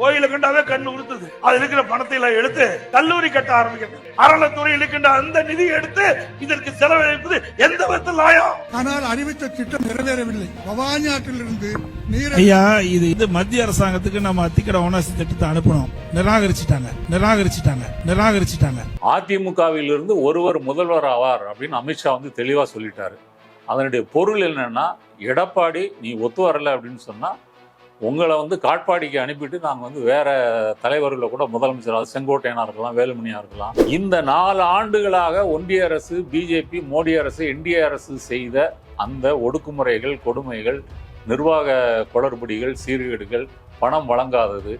கோயில கண்டாவே கண்ணு உறுத்துது. அது இருக்கிற பணத்தை எல்லாம் எடுத்து கல்லூரி கட்ட ஆரம்பிக்கிறது. அறநிலைத்துறை இருக்கின்ற அந்த நிதியை எடுத்து இதற்கு செலவழிப்பது எந்த விதத்தில் நியாயம்? ஆனால் அறிவித்த திட்டம் நிறைவேறவில்லை. பவானி ஆற்றிலிருந்து ஐயா இது இது மத்திய அரசாங்கத்துக்கு நம்ம அத்திக்கட ஓனாசி திட்டத்தை அனுப்பணும் நிராகரிச்சிட்டாங்க. நிராகரிச்சிட்டாங்க. நிராகரிச்சிட்டாங்க. அதிமுகவில் இருந்து ஒருவர் முதல்வர் ஆவார் அப்படின்னு அமித்ஷா வந்து தெளிவா சொல்லிட்டாரு. அதனுடைய பொருள் என்னன்னா எடப்பாடி நீ ஒத்து வரல அப்படின்னு சொன்னா உங்களை வந்து காட்பாடிக்கு அனுப்பிட்டு நாங்கள் வந்து வேற தலைவர்களை கூட முதலமைச்சராக செங்கோட்டையனா இருக்கலாம் வேலுமணியாக இருக்கலாம். இந்த நாலு ஆண்டுகளாக ஒன்றிய அரசு பிஜேபி மோடி அரசு என்டிஏ அரசு செய்த அந்த ஒடுக்குமுறைகள் கொடுமைகள் நிர்வாக குளறுபடிகள் சீர்கேடுகள் பணம் வழங்காதது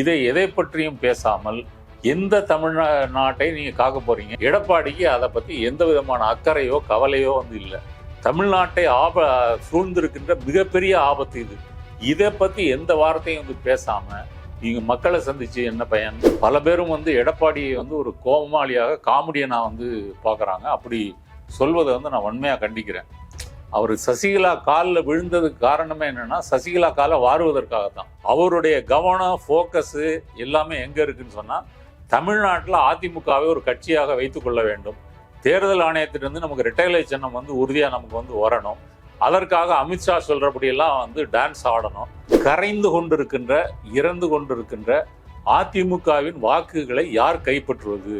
இதை எதை பற்றியும் பேசாமல் எந்த தமிழ்நாட்டை நீங்கள் காக்க போகிறீங்க எடப்பாடிக்கு அதை பற்றி எந்த விதமான அக்கறையோ கவலையோ வந்து இல்லை. தமிழ்நாட்டை ஆப சூழ்ந்திருக்கின்ற மிகப்பெரிய ஆபத்து இது. இதை பத்தி எந்த வார்த்தையும் வந்து பேசாம நீங்க மக்களை சந்திச்சு என்ன பயன்? பல பேரும் வந்து எடப்பாடியை வந்து ஒரு கோமாளியாக நான் வந்து பார்க்குறாங்க. அப்படி சொல்வதை வந்து நான் உண்மையாக கண்டிக்கிறேன். அவர் சசிகலா காலில் விழுந்ததுக்கு காரணமே என்னன்னா சசிகலா காலை வாருவதற்காக தான் அவருடைய கவனம் ஃபோக்கஸு எல்லாமே எங்கே இருக்குன்னு சொன்னால் தமிழ்நாட்டில் அதிமுகவை ஒரு கட்சியாக வைத்துக்கொள்ள வேண்டும். தேர்தல் ஆணையத்திலிருந்து நமக்கு ரெட்டைலை சின்னம் வந்து உறுதியாக நமக்கு வந்து வரணும். அதற்காக அமித்ஷா சொல்றபடியெல்லாம் வந்து டான்ஸ் ஆடணும். கரைந்து கொண்டிருக்கின்ற இறந்து கொண்டிருக்கின்ற அதிமுகவின் வாக்குகளை யார் கைப்பற்றுவது?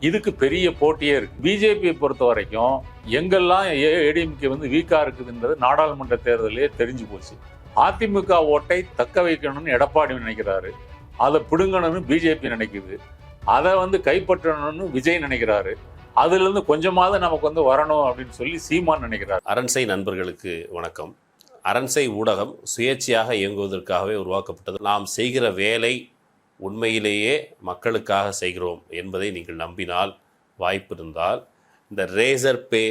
இதுக்கு பெரிய போட்டியே இருக்கு. பிஜேபியை பொறுத்த வரைக்கும் எங்கெல்லாம் ஏடிஎம்கே வந்து வீக்கா இருக்குதுன்றது நாடாளுமன்ற தேர்தலே தெரிஞ்சு போச்சு. அதிமுக ஓட்டை தக்க வைக்கணும்னு எடப்பாடி நினைக்கிறாரு. அதை பிடுங்கணும்னு பிஜேபி நினைக்குது. அதை வந்து கைப்பற்றணும்னு விஜய் நினைக்கிறாரு. அதுல இருந்து கொஞ்சமாவது நமக்கு வந்து வரணும் அப்படின்னு சொல்லி சீமான் நினைக்கிறாரு. அரண்சை நண்பர்களுக்கு வணக்கம். அரண்சை ஊடகம் சுயேட்சையாக இயங்குவதற்காகவே உருவாக்கப்பட்டது. நாம் செய்கிற வேலை உண்மையிலேயே மக்களுக்காக செய்கிறோம் என்பதை நீங்கள் நம்பினால் வாய்ப்பு இருந்தால் இந்த ரேசர் பே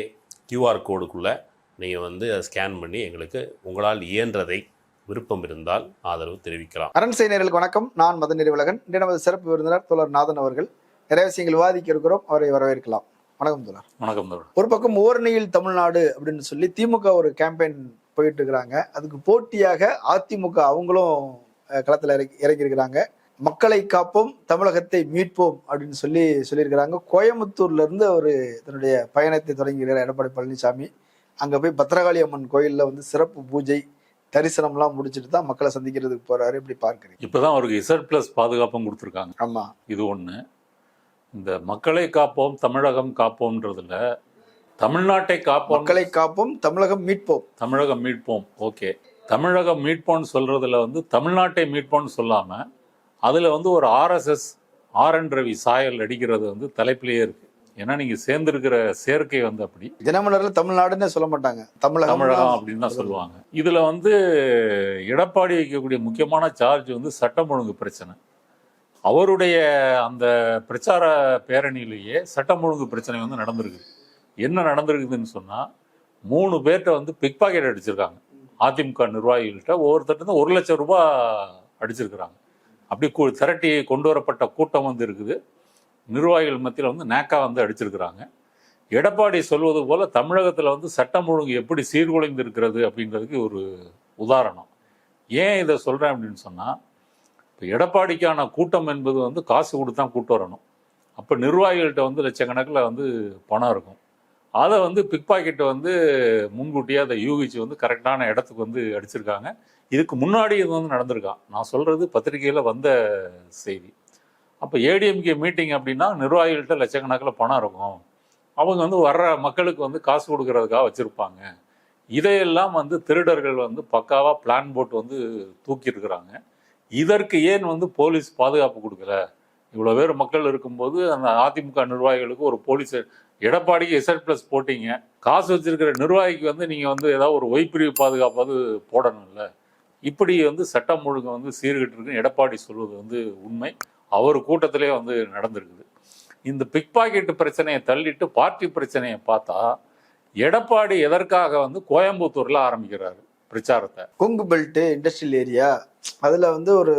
கியூஆர் கோடுக்குள்ளே நீங்கள் வந்து அதை ஸ்கேன் பண்ணி எங்களுக்கு உங்களால் இயன்றதை விருப்பம் இருந்தால் ஆதரவு தெரிவிக்கலாம். அரண்சை நேர்களுக்கு வணக்கம். நான் மதன் நெறிவுலகன். இன்று நமது சிறப்பு விருந்தினர் தோழர் நாதன் அவர்கள். நிறைய விஷயங்கள் விவாதிக்க இருக்கிறோம். அவரை வரவேற்கலாம். வணக்கம் தோழர். வணக்கம் தோழர். ஒரு பக்கம் ஓர்ணியில் தமிழ்நாடு அப்படின்னு சொல்லி திமுக ஒரு கேம்பெயின் போயிட்டு இருக்கிறாங்க. அதுக்கு போட்டியாக அதிமுக அவங்களும் களத்துல இறங்கி இறங்கி இருக்கிறாங்க மக்களை காப்போம் தமிழகத்தை மீட்போம் அப்படின்னு சொல்லி சொல்லியிருக்கிறாங்க. கோயம்புத்தூர்ல இருந்து ஒரு தன்னுடைய பயணத்தை தொடங்குகிறார் எடப்பாடி பழனிசாமி. அங்க போய் பத்திரகாளி அம்மன் கோயில்ல வந்து சிறப்பு பூஜை தரிசனம்லாம் முடிச்சுட்டு தான் மக்களை சந்திக்கிறதுக்கு போறாரு. இப்படி பார்க்குறீங்க. இப்பதான் அவருக்கு இசட் பிளஸ் பாதுகாப்பும் கொடுத்துருக்காங்க. ஆமா. இது ஒண்ணு. இந்த மக்களை காப்போம் தமிழகம் காப்போம்ன்றதுல தமிழ்நாட்டை காப்போம். மக்களை காப்போம் தமிழகம் மீட்போம். தமிழகம் மீட்போம் ஓகே. தமிழகம் மீட்போம்னு சொல்றதுல வந்து தமிழ்நாட்டை மீட்போம்னு சொல்லாம அதுல வந்து ஒரு ஆர்எஸ்எஸ் ஆர் என் ரவி சாயல் அடிக்கிறது வந்து தலைப்பிலேயே இருக்கு. ஏன்னா நீங்க சேர்ந்திருக்கிற சேர்க்கை வந்து அப்படி. தினமலர்ல தமிழ்நாடுன்னு சொல்ல மாட்டாங்க. தமிழகம் தமிழகம் அப்படின்னு தான் சொல்லுவாங்க. இதுல வந்து எடப்பாடி வைக்கக்கூடிய முக்கியமான சார்ஜ் வந்து சட்டம் ஒழுங்கு பிரச்சனை. அவருடைய அந்த பிரச்சார பேரணியிலேயே சட்டம் ஒழுங்கு பிரச்சனை வந்து நடந்திருக்கு. என்ன நடந்திருக்குதுன்னு சொன்னால் மூணு பேர்கிட்ட வந்து பிக் பாக்கெட் அடிச்சிருக்காங்க. அதிமுக நிர்வாகிகள்கிட்ட ஒவ்வொருத்தர்ட்ட ஒரு லட்சம் ரூபாய் அடிச்சிருக்கிறாங்க. அப்படி திரட்டி கொண்டு வரப்பட்ட கூட்டம் வந்து இருக்குது. நிர்வாகிகள் மத்தியில் வந்து நேக்கா வந்து அடிச்சிருக்கிறாங்க. எடப்பாடி சொல்வது போல தமிழகத்தில் வந்து சட்டம் ஒழுங்கு எப்படி சீர்குலைந்து இருக்கிறது அப்படின்றதுக்கு ஒரு உதாரணம். ஏன் இதை சொல்கிறேன் அப்படின்னு சொன்னால் இப்போ எடப்பாடிக்கான கூட்டம் என்பது வந்து காசு கொடுத்து தான் கூட்டு வரணும். அப்போ நிர்வாகிகள்கிட்ட வந்து லட்சக்கணக்கில் வந்து பணம் இருக்கும். அதை வந்து பிக் பாக்கெட்டை வந்து முன்கூட்டியே அதை யூகிச்சு வந்து கரெக்டான இடத்துக்கு வந்து அடிச்சிருக்காங்க. இதுக்கு முன்னாடி இது வந்து நடந்திருக்கான். நான் சொல்கிறது பத்திரிகையில் வந்த செய்தி. அப்போ ஏடிஎம்கே மீட்டிங் அப்படின்னா நிர்வாகிகள்கிட்ட லட்சக்கணக்கில் பணம் இருக்கும். அவங்க வந்து வர்ற மக்களுக்கு வந்து காசு கொடுக்கறதுக்காக வச்சுருப்பாங்க. இதையெல்லாம் வந்து திருடர்கள் வந்து பக்காவாக பிளான் போட்டு வந்து தூக்கியிருக்கிறாங்க. இதற்கு ஏன் வந்து போலீஸ் பாதுகாப்பு கொடுக்கல? இவ்வளோ பேர் மக்கள் இருக்கும்போது அந்த அதிமுக நிர்வாகிகளுக்கு ஒரு போலீஸ் எடப்பாடிக்கு எஸ்ஆர் ப்ளஸ் போட்டீங்க. காசு வச்சிருக்கிற நிர்வாகிக்கு வந்து நீங்கள் வந்து ஏதாவது ஒரு ஒய்பிரிவு பாதுகாப்பாவது போடணும்ல. இப்படி வந்து சட்டம் ஒழுங்கு வந்து சீர்கிட்டு இருக்குன்னு எடப்பாடி சொல்வது வந்து உண்மை. அவர் கூட்டத்திலே வந்து நடந்திருக்குது. இந்த பிக் பாக்கெட்டு பிரச்சனையை தள்ளிட்டு பார்ட்டி பிரச்சனையை பார்த்தா எடப்பாடி எதற்காக வந்து கோயம்புத்தூரில் ஆரம்பிக்கிறாரு பிரச்சாரத்தை? கொங்கு பெல்ட்டு இண்டஸ்ட்ரியல் ஏரியா அதுல வந்து ஒரு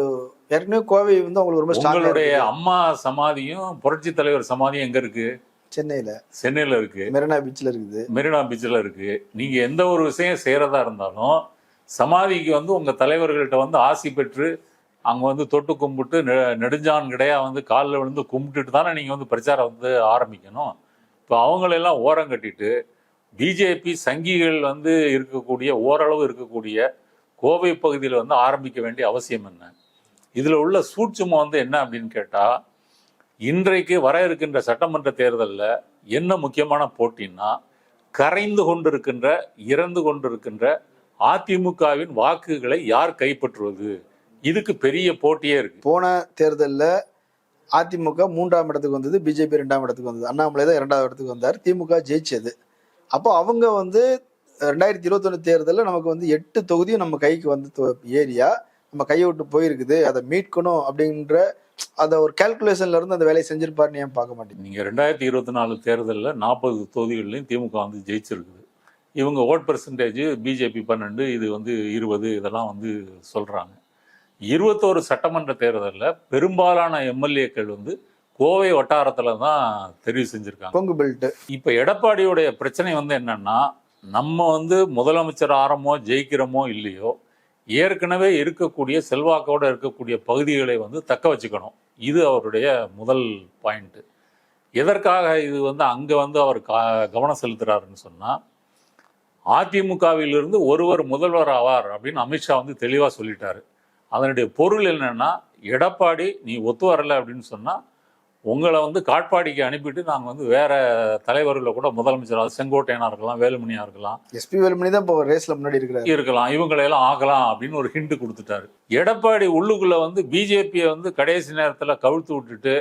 ஏற்கனவே கோவை வந்து அவங்களுக்கு ரொம்ப உங்களுடைய அம்மா சமாதியும் புரட்சி தலைவர் சமாதியும் எங்க இருக்கு? சென்னையில. சென்னையில இருக்கு. மெரினா பீச்ல இருக்குது. மெரினா பீச்சில் இருக்கு. நீங்க எந்த ஒரு விஷயம் செய்யறதா இருந்தாலும் சமாதிக்கு வந்து உங்க தலைவர்கள்ட்ட வந்து ஆசி பெற்று அங்க வந்து தொட்டு கும்பிட்டு நெடுஞ்சான் கிடையா வந்து காலில் விழுந்து கும்பிட்டுட்டு தானே நீங்க வந்து பிரச்சாரம் வந்து ஆரம்பிக்கணும். இப்போ அவங்களெல்லாம் ஓரம் கட்டிட்டு பிஜேபி சங்கிகள் வந்து இருக்கக்கூடிய ஓரளவு இருக்கக்கூடிய கோவை பகுதியில் வந்து ஆரம்பிக்க வேண்டிய அவசியம் என்ன? இதில் உள்ள சூட்சுமம் வந்து என்ன அப்படின்னு கேட்டால் இன்றைக்கு வர இருக்கின்ற சட்டமன்ற தேர்தலில் என்ன முக்கியமான போட்டின்னா கரைந்து கொண்டிருக்கின்ற இறந்து கொண்டிருக்கின்ற அதிமுகவின் வாக்குகளை யார் கைப்பற்றுவது? இதுக்கு பெரிய போட்டியே இருக்கு. போன தேர்தலில் அதிமுக மூன்றாம் இடத்துக்கு வந்தது பிஜேபி ரெண்டாம் இடத்துக்கு வந்தது. அண்ணாமலை தான் இரண்டாவது இடத்துக்கு வந்தார் திமுக ஜெயிச்சது. அப்போ அவங்க வந்து ரெண்டாயிரத்தி இருபத்தொன்னு தேர்தலில் நமக்கு வந்து எட்டு தொகுதியும் நம்ம கைக்கு வந்து ஏரியா. நம்ம கையை விட்டு போயிருக்குது. அதை மீட்கணும் அப்படின்ற அந்த ஒரு கால்குலேஷன்ல இருந்து அந்த வேலையை செஞ்சிருப்பாருன்னு ஏன் பார்க்க மாட்டேங்க? நீங்க ரெண்டாயிரத்தி இருபத்தி நாலு தேர்தலில் நாற்பது தொகுதிகள்லையும் திமுக வந்து ஜெயிச்சிருக்குது. இவங்க ஓட் பெர்சன்டேஜ் பிஜேபி பன்னெண்டு இது வந்து இருபது இதெல்லாம் வந்து சொல்றாங்க. இருபத்தோரு சட்டமன்ற தேர்தலில் பெரும்பாலான எம்எல்ஏக்கள் வந்து கோவை வட்டாரத்துல தான் தெரிவு செஞ்சிருக்காங்க. கொங்கு பெல்ட் இப்ப எடப்பாடியுடைய பிரச்சனை வந்து என்னன்னா நம்ம வந்து முதலமைச்சர் ஆரமோ ஜெயிக்கிறோமோ இல்லையோ ஏற்கனவே இருக்கக்கூடிய செல்வாக்கோட இருக்கக்கூடிய பகுதிகளை வந்து தக்க வச்சுக்கணும். இது அவருடைய முதல் பாயிண்ட்டு எதற்காக இது வந்து அங்கே வந்து அவர் கா- கவனம் செலுத்துகிறாருன்னு சொன்னால் அதிமுகவிலிருந்து ஒருவர் முதல்வர் ஆவார் அப்படின்னு அமித்ஷா வந்து தெளிவாக சொல்லிட்டாரு. அதனுடைய பொருள் என்னென்னா எடப்பாடி நீ ஒத்து வரல அப்படின்னு சொன்னால் உங்களை வந்து காட்பாடிக்கு அனுப்பிட்டு நாங்கள் வந்து வேற தலைவர்களை கூட முதலமைச்சராக செங்கோட்டையனா இருக்கலாம் வேலுமணியா இருக்கலாம் எஸ்பி வேலுமணி தான் இப்போ ரேஸ்ல முன்னாடி இருக்கிறாரு. இருக்கலாம் இவங்களையெல்லாம் ஆகலாம் அப்படின்னு ஒரு ஹிண்ட் கொடுத்துட்டாரு. எடப்பாடி உள்ளுக்குள்ள வந்து பிஜேபியை வந்து கடைசி நேரத்தில் கவிழ்த்து விட்டுட்டு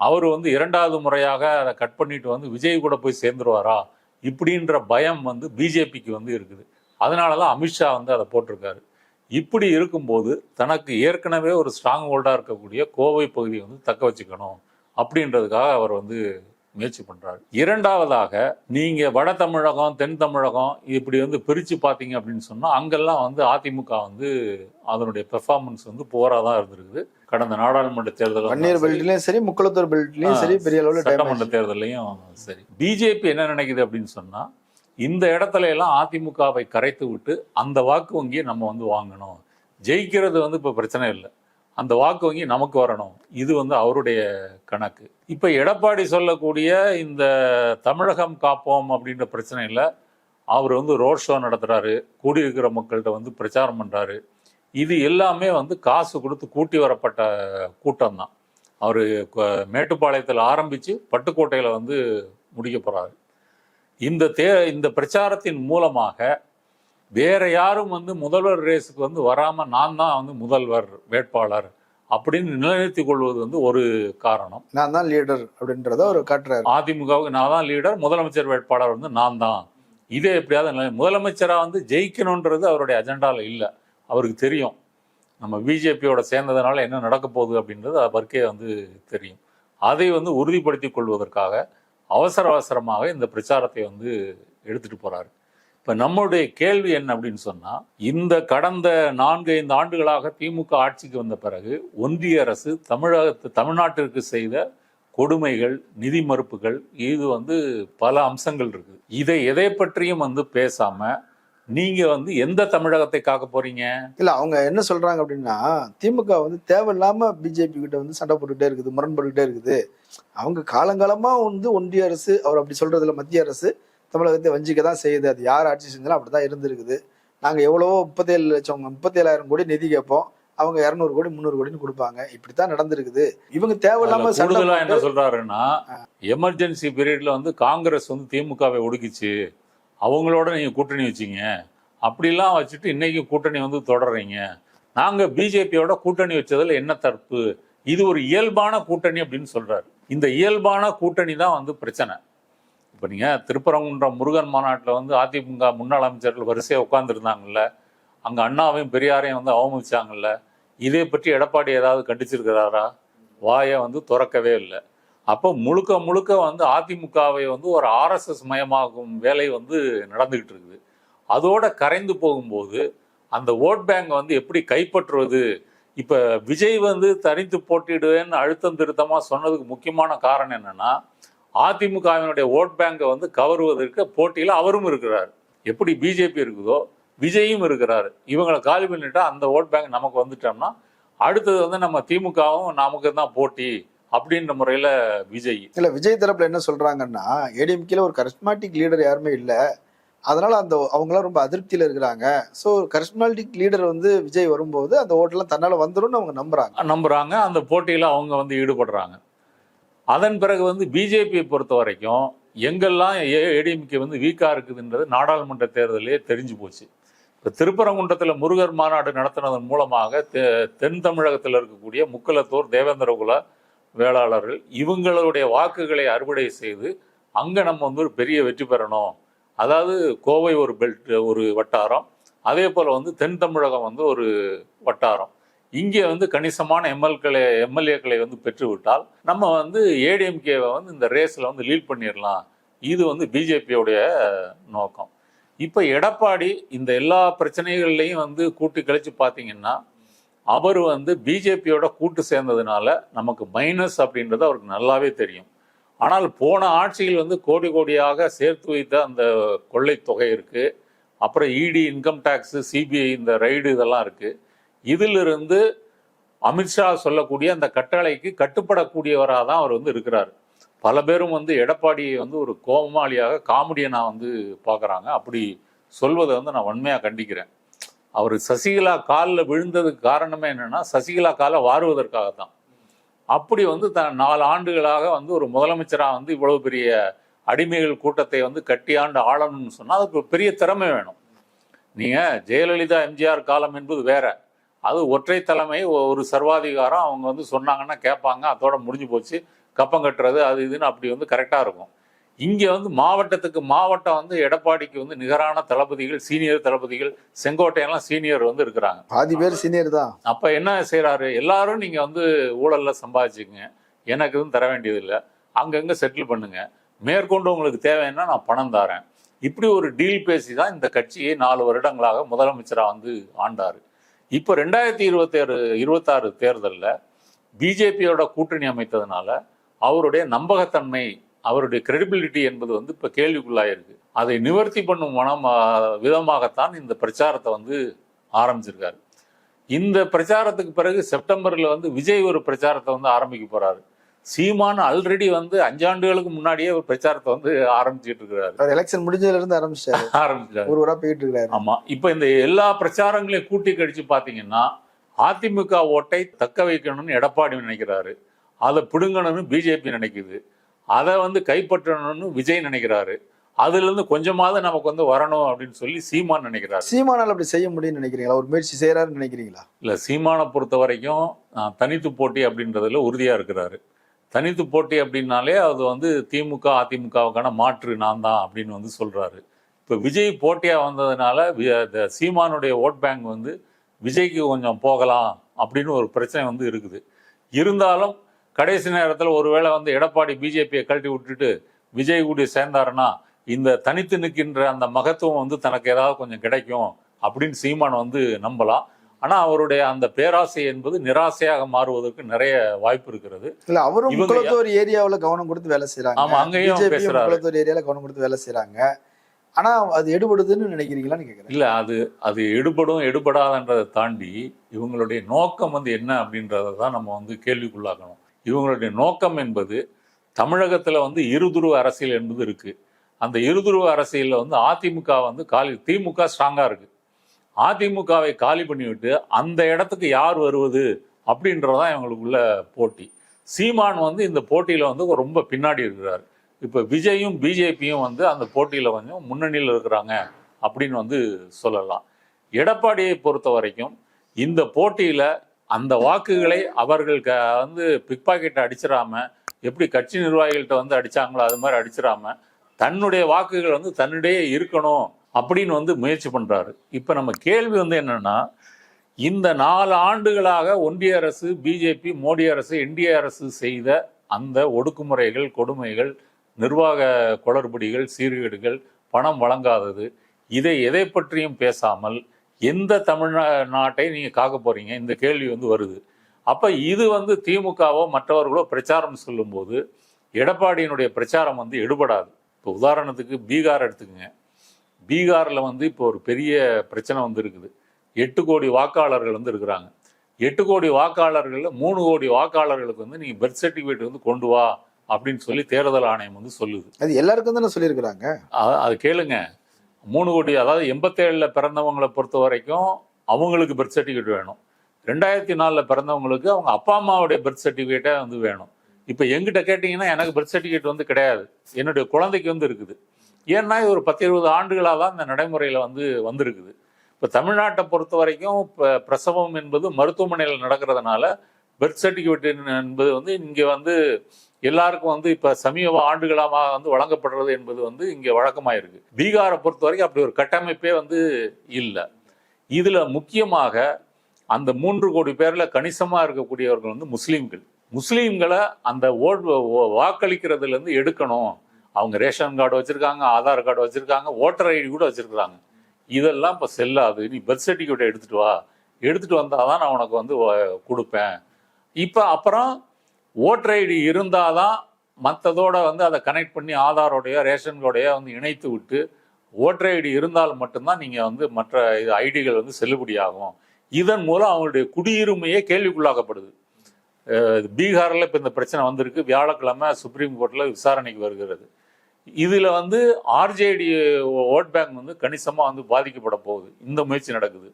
அவர் வந்து இரண்டாவது முறையாக அதை கட் பண்ணிட்டு வந்து விஜய் கூட போய் சேர்ந்துருவாரா இப்படின்ற பயம் வந்து பிஜேபிக்கு வந்து இருக்குது. அதனால தான் அமித்ஷா வந்து அதை போட்டிருக்காரு. இப்படி இருக்கும்போது தனக்கு ஏற்கனவே ஒரு ஸ்ட்ராங் ஹோல்டாக இருக்கக்கூடிய கோவை பகுதியை வந்து தக்க வச்சுக்கணும். அப்படின்றதுக்காக அவர் வந்து முயற்சி பண்றாரு. இரண்டாவதாக நீங்க வட தமிழகம் தென் தமிழகம் இப்படி வந்து பிரிச்சு பார்த்தீங்க அப்படின்னு சொன்னா அங்கெல்லாம் வந்து அதிமுக வந்து அதனுடைய பெர்ஃபார்மன்ஸ் வந்து போரா தான் இருந்திருக்குது. கடந்த நாடாளுமன்ற தேர்தல் வன்னியர் பெல்ட்லயும் சரி முக்குளத்தூர் பெல்ட்லயும் சரி பெரிய அளவுல சட்டமன்ற தேர்தலையும் சரி. பிஜேபி என்ன நினைக்குது அப்படின்னு சொன்னா இந்த இடத்துல எல்லாம் அதிமுகவை கரைத்து விட்டு அந்த வாக்கு வங்கியை நம்ம வந்து வாங்கணும். ஜெயிக்கிறது வந்து இப்ப பிரச்சனை இல்லை. அந்த வாக்கு வங்கி நமக்கு வரணும். இது வந்து அவருடைய கணக்கு. இப்போ எடப்பாடி சொல்லக்கூடிய இந்த தமிழகம் காப்போம் அப்படின்ற பிரச்சனையில் அவர் வந்து ரோட் ஷோ நடத்துகிறாரு கூடியிருக்கிற மக்கள்கிட்ட வந்து பிரச்சாரம் பண்ணுறாரு இது எல்லாமே வந்து காசு கொடுத்து கூட்டி வரப்பட்ட கூட்டம் தான் அவர் மேட்டுப்பாளையத்தில் ஆரம்பித்து பட்டுக்கோட்டையில் வந்து முடிக்க போகிறாரு இந்த தே இந்த பிரச்சாரத்தின் மூலமாக வேற யாரும் வந்து முதல்வர் ரேஸுக்கு வந்து வராம நான் தான் வந்து முதல்வர் வேட்பாளர் அப்படின்னு நிலைநிறுத்திக் கொள்வது வந்து ஒரு காரணம். நான் தான் லீடர் அப்படின்றத அவர் காட்டுறாரு. அதிமுகவுக்கு நான் தான் லீடர் முதலமைச்சர் வேட்பாளர் வந்து நான் தான். இதே எப்படியாவது நிலை- முதலமைச்சரா வந்து ஜெயிக்கணுன்றது அவருடைய அஜெண்டால இல்லை. அவருக்கு தெரியும். நம்ம பிஜேபியோட சேர்ந்ததுனால என்ன நடக்க போகுது அப்படின்றது அவருக்கே வந்து தெரியும். அதை வந்து உறுதிப்படுத்திக் கொள்வதற்காக அவசர அவசரமாக இந்த பிரச்சாரத்தை வந்து எடுத்துட்டு போறாரு. இப்போ நம்மளுடைய கேள்வி என்ன அப்படின்னு சொன்னால் இந்த கடந்த நான்கு ஐந்து ஆண்டுகளாக திமுக ஆட்சிக்கு வந்த பிறகு ஒன்றிய அரசு தமிழகத்து தமிழ்நாட்டிற்கு செய்த கொடுமைகள் நிதி மறுப்புகள் இது வந்து பல அம்சங்கள் இருக்குது இதை எதை பற்றியும் வந்து பேசாமல் நீங்க வந்து எந்த தமிழகத்தை காக்க போறீங்க? இல்ல அவங்க என்ன சொல்றாங்க அப்படின்னா திமுக வந்து தேவையில்லாம பிஜேபி கிட்ட வந்து சண்டை போட்டுக்கிட்டே இருக்குது முரண்பட்டுக்கிட்டே இருக்குது. அவங்க காலங்காலமா வந்து ஒன்றிய அரசு அவர் அப்படி சொல்றதுல மத்திய அரசு தமிழகத்தை வஞ்சிக்க தான் செய்யுது. அது யார் ஆட்சி செஞ்சாலும் அப்படிதான் இருந்திருக்குது. நாங்க எவ்வளவோ முப்பத்தேழு லட்சம் முப்பத்தேழாயிரம் கோடி நிதி கேட்போம். அவங்க இரநூறு கோடி முந்நூறு கோடின்னு கொடுப்பாங்க. இப்படித்தான் நடந்திருக்குது. இவங்க தேவையில்லாம கூடுதலா என்ன சொல்றாருன்னா எமர்ஜென்சி பீரியட்ல வந்து காங்கிரஸ் வந்து திமுகவை ஒடுக்கிச்சு. அவங்களோட நீங்க கூட்டணி வச்சீங்க. அப்படிலாம் வச்சுட்டு இன்னைக்கு கூட்டணி வந்து தொடர்றீங்க. நாங்க பிஜேபியோட கூட்டணி வச்சதுல என்ன தப்பு? இது ஒரு இயல்பான கூட்டணி அப்படின்னு சொல்றாரு. இந்த இயல்பான கூட்டணி தான் வந்து பிரச்சனை. இப்போ நீங்க திருப்பரங்குன்ற முருகன் மாநாட்டில் வந்து அதிமுக முன்னாள் அமைச்சர்கள் வரிசையாக உட்காந்துருந்தாங்கல்ல அங்கே அண்ணாவையும் பெரியாரையும் வந்து அவமதிச்சாங்கல்ல. இதை பற்றி எடப்பாடி ஏதாவது கண்டிச்சிருக்கிறாரா? வாயை வந்து திறக்கவே இல்லை. அப்போ முழுக்க முழுக்க வந்து அதிமுகவை வந்து ஒரு ஆர்எஸ்எஸ் மயமாகும் வேலை வந்து நடந்துக்கிட்டு இருக்குது. அதோட கரைந்து போகும்போது அந்த ஓட் பேங்கை வந்து எப்படி கைப்பற்றுவது? இப்போ விஜய் வந்து தனித்து போட்டிடுவேன்னு அழுத்தம் திருத்தமாக சொன்னதுக்கு முக்கியமான காரணம் என்னன்னா அதிமுகவினுடைய ஓட் பேங்கை வந்து கவருவதற்கு போட்டியில அவரும் இருக்கிறார். எப்படி பிஜேபி இருக்குதோ விஜயும் இருக்கிறார். இவங்களை காலி பண்ணிட்டா அந்த ஓட் பேங்க் நமக்கு வந்துட்டோம்னா அடுத்தது வந்து நம்ம திமுகவும் நமக்கு தான் போட்டி அப்படின்ற முறையில விஜய். இல்ல விஜய் தரப்புல என்ன சொல்றாங்கன்னா ஏடிஎம்கேல ஒரு கரிஸ்மாட்டிக் லீடர் யாருமே இல்ல. அதனால அந்த அவங்களாம் ரொம்ப அதிருப்தியில இருக்கிறாங்க. ஸோ கரிஸ்மாட்டிக் லீடர் வந்து விஜய் வரும்போது அந்த ஓட்டெல்லாம் தன்னால வந்துரும்னு அவங்க நம்புறாங்க. நம்புறாங்க. அந்த போட்டியில அவங்க வந்து ஈடுபடுறாங்க. அதன் பிறகு வந்து பிஜேபியை பொறுத்த வரைக்கும் எங்கெல்லாம் ஏடிஎம்கே வந்து வீக்காக இருக்குதுன்றது நாடாளுமன்ற தேர்தலே தெரிஞ்சு போச்சு. இப்போ திருப்பரங்குன்றத்தில் முருகர் மாநாடு நடத்தினதன் மூலமாக தெ- தென் தமிழகத்தில் இருக்கக்கூடிய முக்கலத்தூர் தேவேந்திரகுல வேளாளர்கள் இவங்களுடைய வாக்குகளை அறுவடை செய்து அங்கே நம்ம வந்து ஒரு பெரிய வெற்றி பெறணும். அதாவது கோவை ஒரு பெல்ட் ஒரு வட்டாரம். அதே போல் வந்து தென் தமிழகம் வந்து ஒரு வட்டாரம். இங்கே வந்து கணிசமான எம்எல்களை எம்எல்ஏக்களை வந்து பெற்றுவிட்டால் நம்ம வந்து ஏடிஎம்கேவை வந்து இந்த ரேஸில் வந்து லீட் பண்ணிடலாம் இது வந்து பிஜேபியோடைய நோக்கம். இப்போ எடப்பாடி இந்த எல்லா பிரச்சனைகள்லையும் வந்து கூட்டி கழித்து பார்த்தீங்கன்னா அவர் வந்து பிஜேபியோட கூட்டு சேர்ந்ததுனால நமக்கு மைனஸ் அப்படின்றது அவருக்கு நல்லாவே தெரியும். ஆனால் போன ஆட்சியில் வந்து கோடி கோடியாக சேர்த்து வைத்த அந்த கொள்ளை தொகை இருக்குது அப்புறம் இடி இன்கம் டேக்ஸு சிபிஐ இந்த ரைடு இதெல்லாம் இருக்குது இதிலிருந்து அமித்ஷா சொல்லக்கூடிய அந்த கட்டளைக்கு கட்டுப்படக்கூடியவராக தான் அவர் வந்து இருக்கிறார். பல பேரும் வந்து எடப்பாடியை வந்து ஒரு கோமாளியாக காமெடியனாக வந்து பார்க்குறாங்க. அப்படி சொல்வதை வந்து நான் வன்மையாக கண்டிக்கிறேன். அவர் சசிகலா காலில் விழுந்ததுக்கு காரணமே என்னென்னா சசிகலா காலை வாருவதற்காக தான் அப்படி வந்து த நாலு ஆண்டுகளாக வந்து ஒரு முதலமைச்சராக வந்து இவ்வளவு பெரிய அடிமைகள் கூட்டத்தை வந்து கட்டியாண்டு ஆளணும்னு சொன்னால் அதுக்கு ஒரு பெரிய திறமை வேணும். நீங்கள் ஜெயலலிதா எம்ஜிஆர் காலம் என்பது வேற. அது ஒற்றை தலைமை ஒரு சர்வாதிகாரம் அவங்க வந்து சொன்னாங்கன்னா கேட்பாங்க. அதோட முடிஞ்சு போச்சு. கப்பம் கட்டுறது அது இதுன்னு அப்படி வந்து கரெக்டாக இருக்கும். இங்கே வந்து மாவட்டத்துக்கு மாவட்டம் வந்து எடப்பாடிக்கு வந்து நிகரான தளபதிகள் சீனியர் தளபதிகள் செங்கோட்டையெல்லாம் சீனியர் வந்து இருக்கிறாங்க. பாதி பேர் சீனியர் தான். அப்ப என்ன செய்றாரு? எல்லாரும் நீங்க வந்து ஊழல்ல சம்பாதிச்சுங்க எனக்கு எதுவும் தர வேண்டியதில்லை. அங்கங்க செட்டில் பண்ணுங்க. மேற்கொண்டு உங்களுக்கு தேவைன்னா நான் பணம் தரேன். இப்படி ஒரு டீல் பேசி தான் இந்த கட்சியை நாலு வருடங்களாக முதலமைச்சரா வந்து ஆண்டாரு. இப்போ ரெண்டாயிரத்தி இருபத்தாறு இருபத்தாறு தேர்தலில் பிஜேபியோட கூட்டணி அமைத்ததுனால அவருடைய நம்பகத்தன்மை அவருடைய கிரெடிபிலிட்டி என்பது வந்து இப்போ கேள்விக்குள்ளாயிருக்கு. அதை நிவர்த்தி பண்ணும் மனம் விதமாகத்தான் இந்த பிரச்சாரத்தை வந்து ஆரம்பிச்சிருக்காரு. இந்த பிரச்சாரத்துக்கு பிறகு செப்டம்பரில் வந்து விஜய் ஒரு பிரச்சாரத்தை வந்து ஆரம்பிக்க போகிறாரு சீமான் ஆல்ரெடி வந்து அஞ்சாண்டுகளுக்கு முன்னாடியே ஒரு பிரச்சாரத்தை வந்து ஆரம்பிச்சிட்டு இருக்கிறாரு. அவர் எலெக்ஷன் முடிஞ்சதுல இருந்து ஆரம்பிச்சாரு. ஆரம்பிச்சாரு. ஒரு போயிட்டு இருக்காரு ஆமா. இப்ப இந்த எல்லா பிரச்சாரங்களையும் கூட்டி கழிச்சு பாத்தீங்கன்னா அதிமுக ஓட்டை தக்க வைக்கணும்னு எடப்பாடி நினைக்கிறாரு. அதை பிடுங்கணும்னு பிஜேபி நினைக்குது. அதை வந்து கைப்பற்றணும்னு விஜய் நினைக்கிறாரு. அதுல இருந்து கொஞ்சமாவது நமக்கு வந்து வரணும் அப்படின்னு சொல்லி சீமான் நினைக்கிறாரு. சீமானால் அப்படி செய்ய முடியும்னு நினைக்கிறீங்களா? ஒரு முயற்சி செய்யறாருன்னு நினைக்கிறீங்களா? இல்ல சீமானை பொறுத்த வரைக்கும் தனித்து போட்டி அப்படின்றதுல உறுதியா இருக்கிறாரு. தனித்து போட்டி அப்படின்னாலே அது வந்து திமுக அதிமுகவுக்கான மாற்று நான் தான் அப்படின்னு வந்து சொல்கிறாரு இப்போ விஜய் போட்டியாக வந்ததுனால வி- சீமானுடைய ஓட் பேங்க் வந்து விஜய்க்கு கொஞ்சம் போகலாம் அப்படின்னு ஒரு பிரச்சனை வந்து இருக்குது. இருந்தாலும் கடைசி நேரத்தில் ஒருவேளை வந்து எடப்பாடி பிஜேபியை கழட்டி விட்டுட்டு விஜய் கூட சேர்ந்தாருன்னா இந்த தனித்து நிற்கின்ற அந்த மகத்துவம் வந்து தனக்கு ஏதாவது கொஞ்சம் கிடைக்கும் அப்படின்னு சீமான் வந்து நம்பலாம். ஆனா அவருடைய அந்த பேராசை என்பது நிராசையாக மாறுவதற்கு நிறைய வாய்ப்பு இருக்கிறது. இல்ல அவரும் முக்குளத்தூர் ஏரியாவுல கவனம் கொடுத்து வேலை செய்யறாங்க ஆமா அங்கேயும் பிஜேபி பேசுறாரு. முக்குளத்தூர் ஏரியால கவனம் கொடுத்து வேலை செய்யறாங்க ஆனா அது எடுபடுதுன்னு நினைக்கிறீங்களான்னு கேக்குறேன்? இல்ல அது அது எடுபடும் எடுபடாதன்றதை தாண்டி இவங்களுடைய நோக்கம் வந்து என்ன அப்படின்றத தான் நம்ம வந்து கேள்விக்குள்ளாக்கணும். இவங்களுடைய நோக்கம் என்பது தமிழகத்துல வந்து இருதுருவ அரசியல் என்பது இருக்கு. அந்த இருதுருவ அரசியல்ல வந்து அதிமுக வந்து காலி திமுக ஸ்ட்ராங்கா இருக்கு. அதிமுகவை காலி பண்ணிவிட்டு அந்த இடத்துக்கு யார் வருவது அப்படின்றதான் இவங்களுக்குள்ள போட்டி. சீமான் வந்து இந்த போட்டியில் வந்து ரொம்ப பின்னாடி இருக்கிறார். இப்போ விஜயும் பிஜேபியும் வந்து அந்த போட்டியில் கொஞ்சம் முன்னணியில் இருக்கிறாங்க அப்படின்னு வந்து சொல்லலாம். எடப்பாடியை பொறுத்த வரைக்கும் இந்த போட்டியில் அந்த வாக்குகளை அவர்கள் க வந்து பிக் பாக்கெட்டை அடிச்சிடாம எப்படி கட்சி நிர்வாகிகள்கிட்ட வந்து அடிச்சாங்களோ அது மாதிரி அடிச்சிடாம தன்னுடைய வாக்குகள் வந்து தன்னிடையே இருக்கணும் அப்படின்னு வந்து முயற்சி பண்ணுறாரு இப்போ நம்ம கேள்வி வந்து என்னென்னா இந்த நாலு ஆண்டுகளாக ஒன்றிய அரசு பிஜேபி மோடி அரசு என்டிஏ அரசு செய்த அந்த ஒடுக்குமுறைகள் கொடுமைகள் நிர்வாக குளறுபடிகள் சீர்கேடுகள் பணம் வழங்காதது இதை எதை பற்றியும் பேசாமல் எந்த தமிழ்நாட்டை நீங்கள் காக்க போகிறீங்க இந்த கேள்வி வந்து வருது. அப்போ இது வந்து திமுகவோ மற்றவர்களோ பிரச்சாரம் சொல்லும்போது எடப்பாடியினுடைய பிரச்சாரம் வந்து எடுபடாது. இப்போ உதாரணத்துக்கு பீகார் எடுத்துக்கங்க. பீகார்ல வந்து இப்போ ஒரு பெரிய பிரச்சனை வந்து இருக்குது. எட்டு கோடி வாக்காளர்கள் வந்து இருக்கிறாங்க. எட்டு கோடி வாக்காளர்கள் மூணு கோடி வாக்காளர்களுக்கு வந்து நீங்க பெர்த் சர்டிஃபிகேட் வந்து கொண்டு வா அப்படின்னு சொல்லி தேர்தல் ஆணையம் வந்து சொல்லுது. அது எல்லாருக்கும் தானே சொல்லியிருக்கிறாங்க? அது கேளுங்க. மூணு கோடி அதாவது எண்பத்தேழுல பிறந்தவங்களை பொறுத்த வரைக்கும் அவங்களுக்கு பெர்த் சர்டிஃபிகேட் வேணும். ரெண்டாயிரத்தி நாலுல பிறந்தவங்களுக்கு அவங்க அப்பா அம்மாவுடைய பெர்த் சர்டிஃபிகேட்டே வந்து வேணும். இப்போ எங்கிட்ட கேட்டிங்கன்னா எனக்கு பெர்த் சர்டிஃபிகேட் வந்து கிடையாது. என்னுடைய குழந்தைக்கு வந்து இருக்குது. ஏன்னா இது ஒரு பத்து இருபது ஆண்டுகளாக தான் இந்த நடைமுறையில் வந்து வந்திருக்குது. இப்போ தமிழ்நாட்டை பொறுத்த வரைக்கும் இப்போ பிரசவம் என்பது மருத்துவமனையில் நடக்கிறதுனால பெர்த் சர்டிஃபிகேட் என்பது வந்து இங்கே வந்து எல்லாருக்கும் வந்து இப்போ சமீப ஆண்டுகளாக வந்து வழங்கப்படுறது என்பது வந்து இங்கே வழக்கமாக இருக்குது பீகாரை பொறுத்த வரைக்கும் அப்படி ஒரு கட்டமைப்பே வந்து இல்லை. இதில் முக்கியமாக அந்த மூன்று கோடி பேரில் கணிசமாக இருக்கக்கூடியவர்கள் வந்து முஸ்லீம்கள். முஸ்லீம்களை அந்த ஓட் வாக்களிக்கிறதுலேருந்து எடுக்கணும். அவங்க ரேஷன் கார்டு வச்சுருக்காங்க ஆதார் கார்டு வச்சுருக்காங்க ஓட்டர் ஐடி கூட வச்சுருக்குறாங்க. இதெல்லாம் இப்போ செல்லாது நீ பர்த் சர்டிஃபிகேட் எடுத்துகிட்டு வா. எடுத்துகிட்டு வந்தால் தான் நான் உனக்கு வந்து கொடுப்பேன். இப்போ அப்புறம் ஓட்டர் ஐடி இருந்தால் தான் மற்றதோட வந்து அதை கனெக்ட் பண்ணி ஆதாரோடைய ரேஷன் கார்டையோ வந்து இணைத்து விட்டு ஓட்டர் ஐடி இருந்தால் மட்டும்தான் நீங்கள் வந்து மற்ற இது ஐடிகள் வந்து செல்லுபடியாகும். இதன் மூலம் அவங்களுடைய குடியுரிமையே கேள்விக்குள்ளாக்கப்படுது. பீகாரில் இப்போ இந்த பிரச்சனை வந்திருக்கு. வியாழக்கிழமை சுப்ரீம் கோர்ட்டில் விசாரணைக்கு வருகிறது. இதில் வந்து ஆர்ஜேடி ஓட் பேங்க் வந்து கணிசமாக வந்து பாதிக்கப்பட போகுது. இந்த முயற்சி நடக்குது.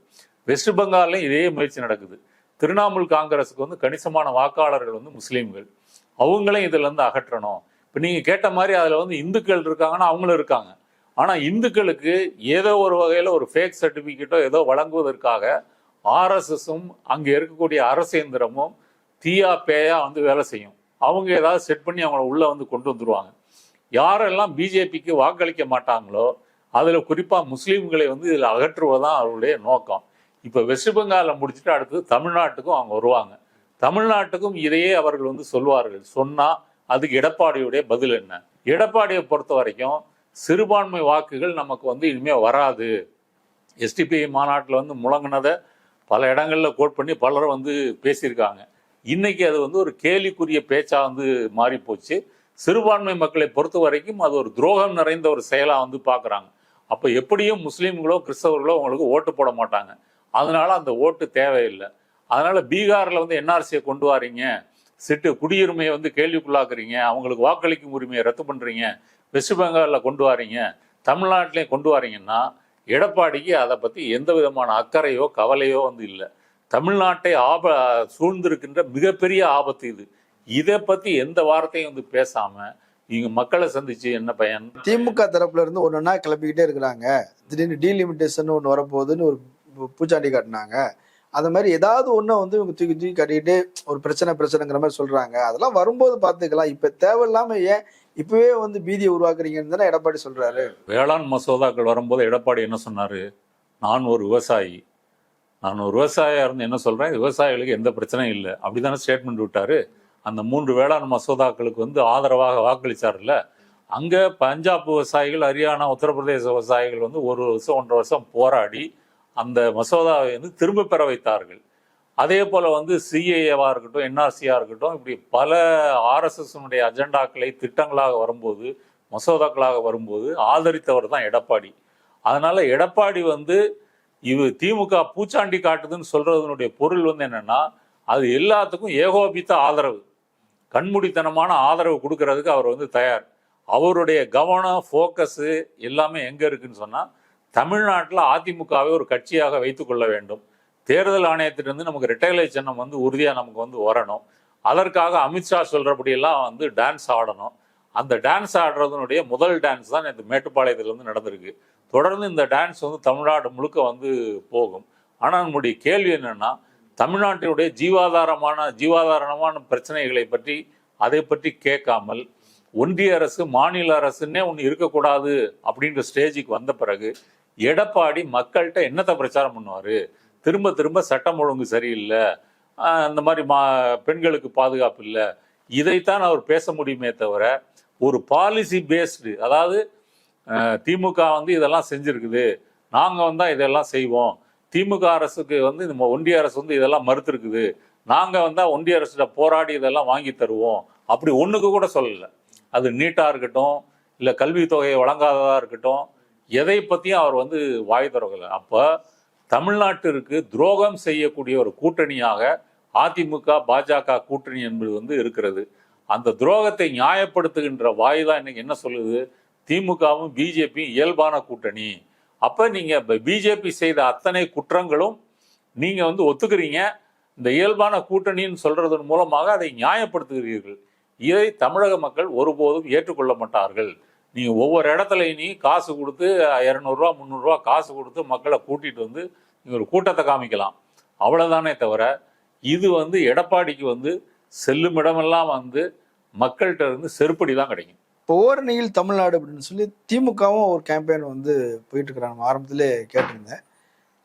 வெஸ்ட் பெங்கால்லையும் இதே முயற்சி நடக்குது. திரிணாமுல் காங்கிரஸுக்கு வந்து கணிசமான வாக்காளர்கள் வந்து முஸ்லீம்கள். அவங்களையும் இதிலேருந்து அகற்றணும். இப்போ நீங்கள் கேட்ட மாதிரி அதில் வந்து இந்துக்கள் இருக்காங்கன்னா அவங்களும் இருக்காங்க. ஆனால் இந்துக்களுக்கு ஏதோ ஒரு வகையில் ஒரு ஃபேக் சர்டிஃபிகேட்டோ ஏதோ வழங்குவதற்காக ஆர்எஸ்எஸும் அங்கே இருக்கக்கூடிய அரசேந்திரமும் தீயா பேயா வந்து வேலை செய்யும். அவங்க ஏதாவது செட் பண்ணி அவங்கள உள்ளே வந்து கொண்டு வந்துடுவாங்க யாரெல்லாம் பிஜேபிக்கு வாக்களிக்க மாட்டாங்களோ அதில் குறிப்பாக முஸ்லீம்களை வந்து இதில் அகற்றுவதான் அவருடைய நோக்கம். இப்போ வெஸ்ட் பெங்காலில் முடிச்சுட்டு அடுத்து தமிழ்நாட்டுக்கும் அவங்க வருவாங்க. தமிழ்நாட்டுக்கும் இதையே அவர்கள் வந்து சொல்வார்கள். சொன்னால் அதுக்கு எடப்பாடியுடைய பதில் என்ன? எடப்பாடியை பொறுத்த வரைக்கும் சிறுபான்மை வாக்குகள் நமக்கு வந்து இனிமேல் வராது. எஸ்டிபிஐ மாநாட்டில் வந்து முழங்கினதை பல இடங்களில் கோட் பண்ணி பலரும் வந்து பேசியிருக்காங்க. இன்னைக்கு அது வந்து ஒரு கேலிக்குரிய பேச்சா வந்து மாறி போச்சு. சிறுபான்மை மக்களை பொறுத்த வரைக்கும் அது ஒரு துரோகம் நிறைந்த ஒரு செயலாக வந்து பார்க்குறாங்க அப்போ எப்படியும் முஸ்லீம்களோ கிறிஸ்தவர்களோ அவங்களுக்கு ஓட்டு போட மாட்டாங்க. அதனால அந்த ஓட்டு தேவையில்லை. அதனால பீகாரில் வந்து என்ஆர்சியை கொண்டு வாரீங்க. சிட்டு குடியுரிமையை வந்து கேள்விக்குள்ளாக்குறீங்க. அவங்களுக்கு வாக்களிக்கும் உரிமையை ரத்து பண்ணுறீங்க வெஸ்ட் பெங்காலில் கொண்டு வாரீங்க. தமிழ்நாட்டிலையும் கொண்டு வாரீங்கன்னா எடப்பாடிக்கு அதை பற்றி எந்த விதமான அக்கறையோ கவலையோ வந்து இல்லை. தமிழ்நாட்டை ஆப சூழ்ந்திருக்கின்ற மிகப்பெரிய ஆபத்து இது. இதை பத்தி எந்த வார்த்தையும் வந்து பேசாம இங்க மக்களை சந்திச்சு என்ன பயன்? திமுக தரப்புல இருந்து ஒன்னொன்னா கிளப்பிக்கிட்டே இருக்கிறாங்க. திடீர்னு டீலிமிட்டேஷன் ஒன்று வரப்போகுதுன்னு ஒரு பூச்சாண்டி காட்டினாங்க. அந்த மாதிரி ஏதாவது ஒண்ணு வந்து இவங்க தூக்கி தூக்கி கட்டிக்கிட்டு ஒரு பிரச்சனை பிரச்சனைங்கிற மாதிரி சொல்றாங்க. அதெல்லாம் வரும்போது பார்த்துக்கலாம். இப்ப தேவையில்லாம ஏன் இப்பவே வந்து பீதியை உருவாக்குறீங்கன்னு தானே எடப்பாடி சொல்றாரு. வேளாண் மசோதாக்கள் வரும்போது எடப்பாடி என்ன சொன்னாரு? நான் ஒரு விவசாயி. நான் ஒரு விவசாயியாக இருந்து என்ன சொல்கிறேன் விவசாயிகளுக்கு எந்த பிரச்சனையும் இல்லை. அப்படிதானே ஸ்டேட்மெண்ட் விட்டார். அந்த மூன்று வேளாண் மசோதாக்களுக்கு வந்து ஆதரவாக வாக்களிச்சார்ல அங்கே பஞ்சாப் விவசாயிகள் ஹரியானா உத்தரப்பிரதேச விவசாயிகள் வந்து ஒரு வருஷம் ஒன்றரை வருஷம் போராடி அந்த மசோதாவை வந்து திரும்ப பெற வைத்தார்கள். அதே போல் வந்து சிஏஏவாக இருக்கட்டும் என்ஆர்சியாக இருக்கட்டும் இப்படி பல ஆர்எஸ்எஸ்னுடைய அஜெண்டாக்களை திட்டங்களாக வரும்போது மசோதாக்களாக வரும்போது ஆதரித்தவர் தான் எடப்பாடி. அதனால் எடப்பாடி வந்து இது திமுக பூச்சாண்டி காட்டுதுன்னு சொல்றதனுடைய பொருள் வந்து என்னன்னா அது எல்லாத்துக்கும் ஏகோபித்த ஆதரவு. கண்மூடித்தனமான ஆதரவு கொடுக்கறதுக்கு அவர் வந்து தயார். அவருடைய கவனம் ஃபோக்கஸு எல்லாமே எங்கே இருக்குன்னு சொன்னால் தமிழ்நாட்டில் அதிமுகவை ஒரு கட்சியாக வைத்துக்கொள்ள வேண்டும். தேர்தல் ஆணையத்திலிருந்து நமக்கு ரெட்டைலை சின்னம் வந்து உறுதியாக நமக்கு வந்து வரணும். அதற்காக அமித்ஷா சொல்கிறபடியெல்லாம் வந்து டான்ஸ் ஆடணும். அந்த டான்ஸ் ஆடுறதுனுடைய முதல் டான்ஸ் தான் இந்த மேட்டுப்பாளையத்துலேருந்து நடந்திருக்கு. தொடர்ந்து இந்த டான்ஸ் வந்து தமிழ்நாடு முழுக்க வந்து போகும். ஆனால் நம்முடைய கேள்வி என்னென்னா தமிழ்நாட்டினுடைய ஜீவாதாரமான ஜீவாதாரமான பிரச்சனைகளை பற்றி அதை பற்றி கேட்காமல் ஒன்றிய அரசு மாநில அரசுன்னே ஒன்று இருக்கக்கூடாது அப்படின்ற ஸ்டேஜுக்கு வந்த பிறகு எடப்பாடி மக்கள்கிட்ட என்னத்தை பிரச்சாரம் பண்ணுவார்? திரும்ப திரும்ப சட்டம் ஒழுங்கு சரியில்லை. அந்த மாதிரி மா பெண்களுக்கு பாதுகாப்பு இல்லை. இதைத்தான் அவர் பேச முடியுமே தவிர ஒரு பாலிசி பேஸ்டு அதாவது திமுக வந்து இதெல்லாம் செஞ்சுருக்குது. நாங்கள் வந்தால் இதெல்லாம் செய்வோம். திமுக அரசுக்கு வந்து இந்த ஒன்றிய அரசு வந்து இதெல்லாம் மறுத்துருக்குது. நாங்கள் வந்தால் ஒன்றிய அரசுல போராடி இதெல்லாம் வாங்கி தருவோம். அப்படி ஒன்றுக்கு கூட சொல்லலை. அது நீட்டாக இருக்கட்டும் இல்லை கல்வி தொகையை இருக்கட்டும் எதை பற்றியும் அவர் வந்து வாய் திறக்கல. அப்போ தமிழ்நாட்டிற்கு துரோகம் செய்யக்கூடிய ஒரு கூட்டணியாக அதிமுக பாஜக கூட்டணி என்பது வந்து இருக்கிறது. அந்த துரோகத்தை நியாயப்படுத்துகின்ற வாய் தான் இன்னைக்கு என்ன சொல்லுது? திமுகவும் பிஜேபியும் இயல்பான கூட்டணி. அப்போ நீங்கள் பிஜேபி செய்த அத்தனை குற்றங்களும் நீங்கள் வந்து ஒத்துக்கிறீங்க. இந்த இயல்பான கூட்டணின்னு சொல்கிறதன் மூலமாக அதை நியாயப்படுத்துகிறீர்கள். இதை தமிழக மக்கள் ஒருபோதும் ஏற்றுக்கொள்ள மாட்டார்கள். நீங்கள் ஒவ்வொரு இடத்துலையும் நீ காசு கொடுத்து இரநூறுவா முந்நூறுரூவா காசு கொடுத்து மக்களை கூட்டிகிட்டு வந்து நீங்கள் ஒரு கூட்டத்தை காமிக்கலாம். அவ்வளோதானே தவிர இது வந்து எடப்பாடிக்கு வந்து செல்லும் இடமெல்லாம் வந்து மக்கள்கிட்ட இருந்து செருப்படி தான் கிடைக்கும். இப்போ ஓரணியில் தமிழ்நாடு அப்படின்னு சொல்லி திமுகவும் ஒரு கேம்பெயின் வந்து போயிட்டு இருக்கிறாங்க ஆரம்பத்திலே கேட்டிருந்தேன்.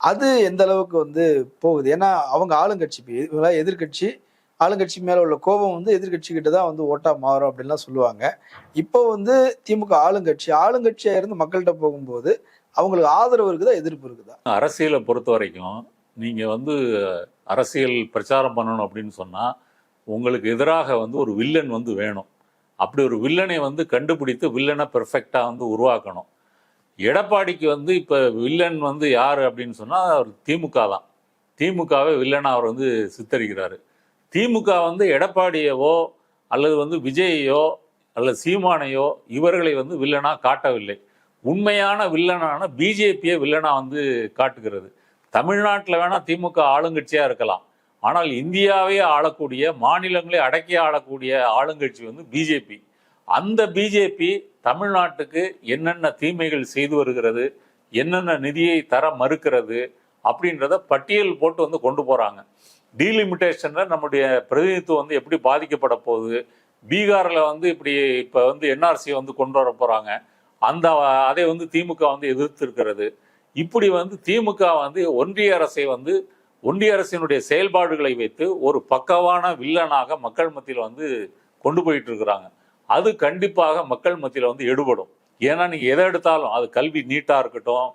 அது எந்த அளவுக்கு வந்து போகுது? ஏன்னா அவங்க ஆளுங்கட்சி இப்போ இவங்களாம் எதிர்க்கட்சி ஆளுங்கட்சி மேல உள்ள கோபம் வந்து எதிர்க்கட்சி கிட்ட தான் வந்து ஓட்டா மாறும் அப்படின்லாம் சொல்லுவாங்க. இப்போ வந்து திமுக ஆளுங்கட்சி ஆளுங்கட்சியா இருந்து மக்கள்கிட்ட போகும்போது அவங்களுக்கு ஆதரவு இருக்குதா எதிர்ப்பு இருக்குதா? அரசியலை பொறுத்த வரைக்கும் நீங்க வந்து அரசியல் பிரச்சாரம் பண்ணணும் அப்படின்னு சொன்னா உங்களுக்கு எதிராக வந்து ஒரு வில்லன் வந்து வேணும். அப்படி ஒரு வில்லனை வந்து கண்டுபிடித்து வில்லனை பெர்ஃபெக்டாக வந்து உருவாக்கணும். எடப்பாடிக்கு வந்து இப்போ வில்லன் வந்து யார் அப்படின்னு சொன்னால் அவர் திமுக தான். திமுகவே வில்லனாக அவர் வந்து சித்தரிக்கிறாரு. திமுக வந்து எடப்பாடியவோ அல்லது வந்து விஜயையோ அல்லது சீமானையோ இவர்களை வந்து வில்லனாக காட்டவில்லை. உண்மையான வில்லனான பிஜேபியை வில்லனாக வந்து காட்டுகிறது. தமிழ்நாட்டில் வேணால் திமுக ஆளுங்கட்சியாக இருக்கலாம். ஆனால் இந்தியாவே ஆளக்கூடிய மாநிலங்களை அடக்கி ஆளக்கூடிய ஆளுங்கட்சி வந்து பிஜேபி அந்த பிஜேபி தமிழ்நாட்டுக்கு என்னென்ன தீமைகள் செய்து வருகிறது என்னென்ன நிதியை தர மறுக்கிறது அப்படின்றத பட்டியல் போட்டு வந்து கொண்டு போகிறாங்க டீலிமிட்டேஷனில் நம்முடைய பிரதிநிதித்துவம் வந்து எப்படி பாதிக்கப்பட போகுது பீகாரில் வந்து இப்படி இப்போ வந்து என்ஆர்சி வந்து கொண்டு வர போகிறாங்க அந்த அதை வந்து திமுக வந்து எதிர்த்து இருக்கிறது இப்படி வந்து திமுக வந்து ஒன்றிய அரசை வந்து ஒன்றிய அரசினுடைய செயல்பாடுகளை வைத்து ஒரு பக்கவான வில்லனாக மக்கள் மத்தியில் வந்து கொண்டு போயிட்டு இருக்கிறாங்க. அது கண்டிப்பாக மக்கள் மத்தியில் வந்து எடுபடும். ஏன்னா நீங்க எதை எடுத்தாலும் அது கல்வி நீட்டா இருக்கட்டும்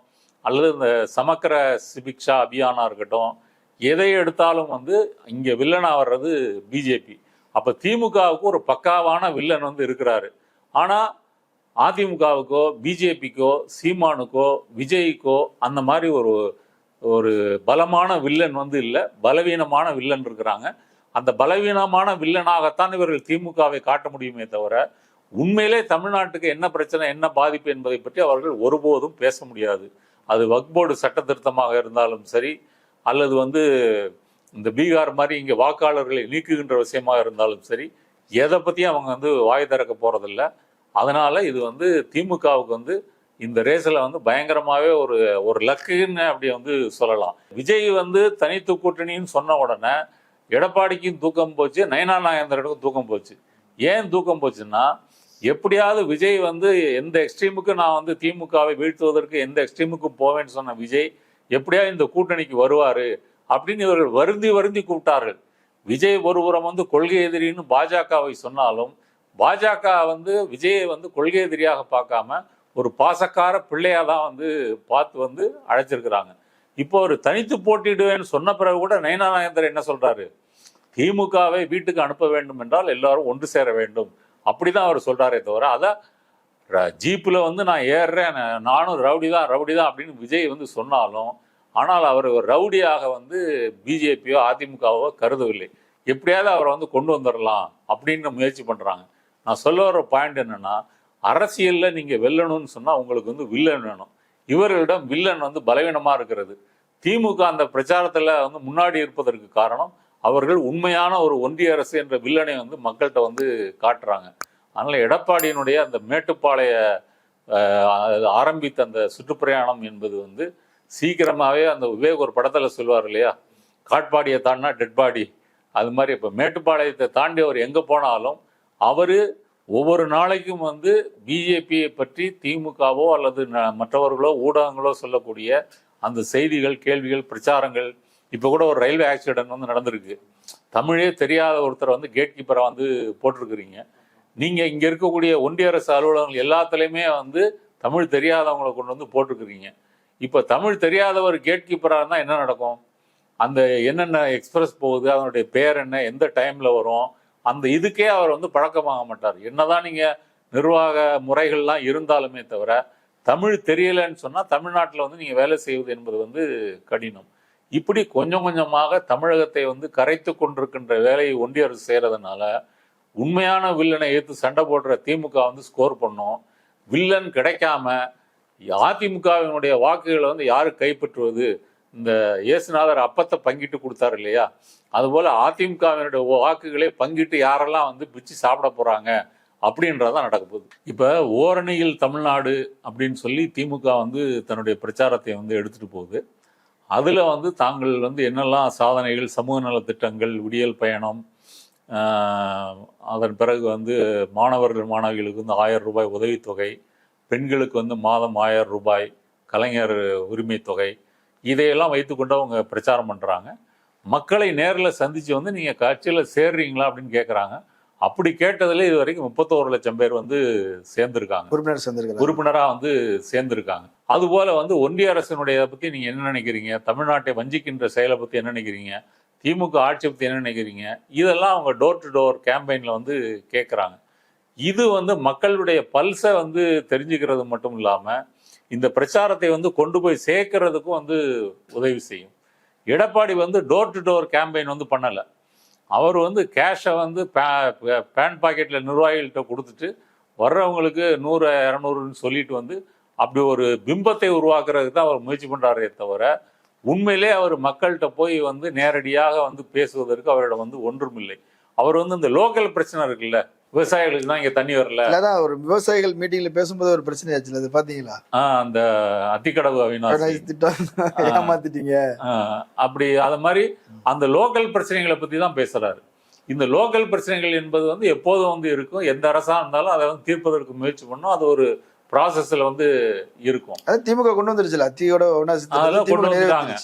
அல்லது இந்த சமக்கர சிபிக்ஷா அபியானா இருக்கட்டும் எதை எடுத்தாலும் வந்து இங்க வில்லனா வர்றது பிஜேபி. அப்ப திமுகவுக்கு ஒரு பக்காவான வில்லன் வந்து இருக்கிறாரு. ஆனா அதிமுகவுக்கோ பிஜேபிக்கோ சீமானுக்கோ விஜய்க்கோ அந்த மாதிரி ஒரு ஒரு பலமான வில்லன் வந்து இல்லை பலவீனமான வில்லன் இருக்கிறாங்க. அந்த பலவீனமான வில்லனாகத்தான் இவர்கள் திமுகவை காட்ட முடியுமே தவிர உண்மையிலே தமிழ்நாட்டுக்கு என்ன பிரச்சனை என்ன பாதிப்பு என்பதை பற்றி அவர்கள் ஒருபோதும் பேச முடியாது. அது வக்போர்டு சட்ட திருத்தமாக இருந்தாலும் சரி அல்லது வந்து இந்த பீகார் மாதிரி இங்கே வாக்காளர்களை நீக்குகின்ற விஷயமாக இருந்தாலும் சரி எதை பற்றியும் அவங்க வந்து வாய் திறக்க போகிறதில்ல அதனால் இது வந்து திமுகவுக்கு வந்து இந்த ரேஸில் வந்து பயங்கரமாகவே ஒரு ஒரு லக்குன்னு அப்படி வந்து சொல்லலாம். விஜய் வந்து தனித்து கூட்டணின்னு சொன்ன உடனே எடப்பாடிக்கும் தூக்கம் போச்சு நயனா நாகேந்திரனுக்கும் தூக்கம் போச்சு. ஏன் தூக்கம் போச்சுன்னா எப்படியாவது விஜய் வந்து எந்த எக்ஸ்ட்ரீமுக்கு நான் வந்து திமுகவை வீழ்த்துவதற்கு எந்த எக்ஸ்ட்ரீமுக்கு போவேன்னு சொன்ன விஜய் எப்படியாவது இந்த கூட்டணிக்கு வருவார் அப்படின்னு இவர்கள் வருந்தி வருந்தி கூப்பிட்டார்கள். விஜய் ஒருபுறம் வந்து கொள்கை எதிரின்னு பாஜகவை சொன்னாலும் பாஜக வந்து விஜயை வந்து கொள்கை எதிரியாக பார்க்காம ஒரு பாசக்கார பிள்ளையாக தான் வந்து பார்த்து வந்து அழைச்சிருக்கிறாங்க. இப்போ ஒரு தனித்து போட்டியிடுவேன்னு சொன்ன பிறகு கூட நயனா நாயந்தர் என்ன சொல்கிறாரு திமுகவை வீட்டுக்கு அனுப்ப வேண்டும் என்றால் எல்லாரும் ஒன்று சேர வேண்டும். அப்படி தான் அவர் சொல்கிறாரே தவிர அதான் ர- வந்து நான் ஏறுறேன் நானும் ரவுடி தான் ரவுடி தான் அப்படின்னு விஜய் வந்து சொன்னாலும் ஆனால் அவர் ரவுடியாக வந்து பிஜேபியோ அதிமுகவோ கருதவில்லை. எப்படியாவது அவரை வந்து கொண்டு வந்துடலாம் அப்படின்னு முயற்சி பண்ணுறாங்க நான் சொல்ல வர பாயிண்ட் என்னென்னா அரசியலில் நீங்கள் வெல்லணும்னு சொன்னால் உங்களுக்கு வந்து வில்லன் வேணும். இவர்களிடம் வில்லன் வந்து பலவீனமாக இருக்கிறது. திமுக அந்த பிரச்சாரத்தில் வந்து முன்னாடி இருப்பதற்கு காரணம் அவர்கள் உண்மையான ஒரு ஒன்றிய அரசு என்ற வில்லனை வந்து மக்கள்கிட்ட வந்து காட்டுறாங்க. அதனால் எடப்பாடியினுடைய அந்த மேட்டுப்பாளைய ஆரம்பித்த அந்த சுற்றுப்பிரயாணம் என்பது வந்து சீக்கிரமாகவே அந்த விவேக் ஒரு படத்தில் சொல்லுவார் இல்லையா? காட்பாடியை தாண்டினா டெட் பாடி அது மாதிரி இப்போ மேட்டுப்பாளையத்தை தாண்டி அவர் எங்கே போனாலும் அவர் ஒவ்வொரு நாளைக்கும் வந்து பிஜேபியை பற்றி திமுகவோ அல்லது ந- மற்றவர்களோ ஊடகங்களோ சொல்லக்கூடிய அந்த செய்திகள் கேள்விகள் பிரச்சாரங்கள் இப்போ கூட ஒரு ரயில்வே ஆக்சிடென்ட் வந்து நடந்திருக்கு. தமிழே தெரியாத ஒருத்தர் வந்து கேட் கீப்பரை வந்து போட்டிருக்கிறீங்க. நீங்கள் இங்கே இருக்கக்கூடிய ஒன்றிய அரசு அலுவலகங்கள் எல்லாத்துலேயுமே வந்து தமிழ் தெரியாதவங்களை கொண்டு வந்து போட்டிருக்கிறீங்க. இப்போ தமிழ் தெரியாதவர் கேட் கீப்பராக இருந்தால் என்ன நடக்கும்? அந்த என்னென்ன எக்ஸ்பிரஸ் போகுது? அதனுடைய பேர் என்ன? எந்த டைமில் வரும்? அந்த இதுக்கே அவர் வந்து பழக்கமாக மாட்டார். என்னதான் நீங்கள் நிர்வாக முறைகள்லாம் இருந்தாலுமே தவிர தமிழ் தெரியலன்னு சொன்னால் தமிழ்நாட்டில் வந்து நீங்கள் வேலை செய்வது என்பது வந்து கடினம். இப்படி கொஞ்சம் கொஞ்சமாக தமிழகத்தை வந்து கரைத்து கொண்டிருக்கின்ற வேலையை ஒன்றிய அரசு செய்கிறதுனால உண்மையான வில்லனை ஏற்று சண்டை போடுற திமுக வந்து ஸ்கோர் பண்ணோம். வில்லன் கிடைக்காம அதிமுகவினுடைய வாக்குகளை வந்து யாரு கைப்பற்றுவது? இந்த இயேசுநாதர் அப்பத்தை பங்கிட்டு கொடுத்தாரு இல்லையா? அதுபோல அதிமுகவினுடைய வாக்குகளை பங்கிட்டு யாரெல்லாம் வந்து பிச்சு சாப்பிட போறாங்க அப்படின்றதான் நடக்க போகுது. இப்போ ஓரணியில் தமிழ்நாடு அப்படின்னு சொல்லி திமுக வந்து தன்னுடைய பிரச்சாரத்தை வந்து எடுத்துட்டு போகுது. அதில் வந்து தாங்கள் வந்து என்னெல்லாம் சாதனைகள் சமூக நலத்திட்டங்கள் விடியல் பயணம் அதன் பிறகு வந்து மாணவர்கள் மாணவிகளுக்கு வந்து ஆயிரம் ரூபாய் உதவித்தொகை பெண்களுக்கு வந்து மாதம் ஆயிரம் ரூபாய் கலைஞர் உரிமை தொகை இதையெல்லாம் வைத்துக்கொண்டு அவங்க பிரச்சாரம் பண்ணுறாங்க மக்களை நேரில் சந்திச்சு வந்து நீங்க கட்சியில சேர்றீங்களா அப்படின்னு கேட்குறாங்க அப்படி கேட்டதுல இது வரைக்கும் முப்பத்தோரு லட்சம் பேர் வந்து சேர்ந்திருக்காங்க. உறுப்பினர் சேர்ந்திருக்கிறார் உறுப்பினரா வந்து சேர்ந்திருக்காங்க. அதுபோல வந்து ஒன்றிய அரசினுடைய பத்தி நீங்க என்ன நினைக்கிறீங்க? தமிழ்நாட்டை வஞ்சிக்கின்ற செயலை பத்தி என்ன நினைக்கிறீங்க? திமுக ஆட்சி பத்தி என்ன நினைக்கிறீங்க? இதெல்லாம் அவங்க டோர் டு டோர் கேம்பெயின்ல வந்து கேட்குறாங்க இது வந்து மக்களுடைய பல்ஸை வந்து தெரிஞ்சுக்கிறது மட்டும் இல்லாம இந்த பிரச்சாரத்தை வந்து கொண்டு போய் சேர்க்கறதுக்கும் வந்து உதவி செய்யும். எடப்பாடி வந்து டோர் டு டோர் கேம்பெயின் வந்து பண்ணலை. அவர் வந்து கேஷை வந்து பே- பேண்ட் பாக்கெட்டில் நிர்வாகிகள்கிட்ட கொடுத்துட்டு வர்றவங்களுக்கு நூறு இரநூறுன்னு சொல்லிட்டு வந்து அப்படி ஒரு பிம்பத்தை உருவாக்குறதுக்கு தான் அவர் முயற்சி பண்ணுறாரே தவிர உண்மையிலே அவர் மக்கள்கிட்ட போய் வந்து நேரடியாக வந்து பேசுவதற்கு அவரிடம் வந்து ஒன்றும் இல்லை அவர் வந்து இந்த லோக்கல் பிரச்சனை இருக்குல்ல விவசாயிகளுக்கு தான் இங்க தண்ணி வரல. இல்லாதான் ஒரு விவசாயிகள் மீட்டிங்ல பேசும்போது ஒரு பிரச்சனை ஆச்சுல அது பாத்தீங்களா? அந்த அத்திக்கடவு அவினாசி. ஏமாத்திட்டீங்க. அப்படி அது மாதிரி அந்த லோக்கல் பிரச்சனைகளை பத்தி தான் பேசுறாரு. இந்த லோக்கல் பிரச்சனைகள் என்பது வந்து எப்போதும் வந்து இருக்கும் எந்த அரசா இருந்தாலும் அதை வந்து தீர்ப்பதற்கு முயற்சி பண்ணும் அது ஒரு ப்ராசஸ்ல வந்து இருக்கும். அது திமுக கொண்டு வந்துருச்சுல அத்தியோட அதெல்லாம் கொண்டு வந்துட்டாங்க.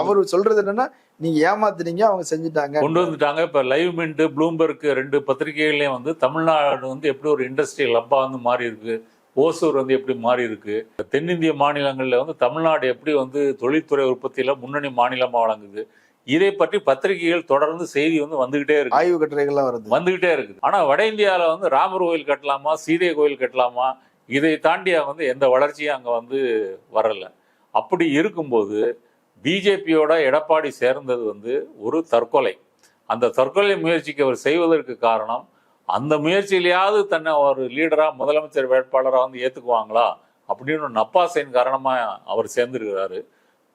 அவரு சொல்றது என்னன்னா நீங்க ஏமாத்துனீங்க அவங்க செஞ்சுட்டாங்க. கொண்டு வந்துட்டாங்க. இப்ப லைவ் மின்ட் ப்ளூம்பர்க் ரெண்டு பத்திரிகைகள்லயும் வந்து தமிழ்நாடு வந்து எப்படி ஒரு இண்டஸ்ட்ரியல் ஹப்பா வந்து மாறி இருக்கு ஓசூர் வந்து எப்படி மாறி இருக்கு தென்னிந்திய மாநிலங்கள்ல வந்து தமிழ்நாடு எப்படி வந்து தொழில்துறை உற்பத்தியில முன்னணி மாநிலமா வழங்குது இதை பற்றி பத்திரிகைகள் தொடர்ந்து செய்தி வந்து வந்துகிட்டே இருக்கு. ஆய்வு கட்டுரைகள்லாம் வருது. வந்துகிட்டே இருக்குது. ஆனா வட இந்தியால வந்து ராமர் கோயில் கட்டலாமா சீதை கோயில் கட்டலாமா இதை தாண்டி வந்து எந்த வளர்ச்சியும் அங்க வந்து வரல. அப்படி இருக்கும்போது பிஜேபியோட எடப்பாடி சேர்ந்தது வந்து ஒரு தற்கொலை. அந்த தற்கொலை முயற்சிக்கு அவர் செய்வதற்கு காரணம் அந்த முயற்சியிலேயாவது தன்னை ஒரு லீடராக முதலமைச்சர் வேட்பாளராக வந்து ஏற்றுக்குவாங்களா அப்படின்னு ஒரு நப்பாசையின் காரணமாக அவர் சேர்ந்துருக்கிறாரு.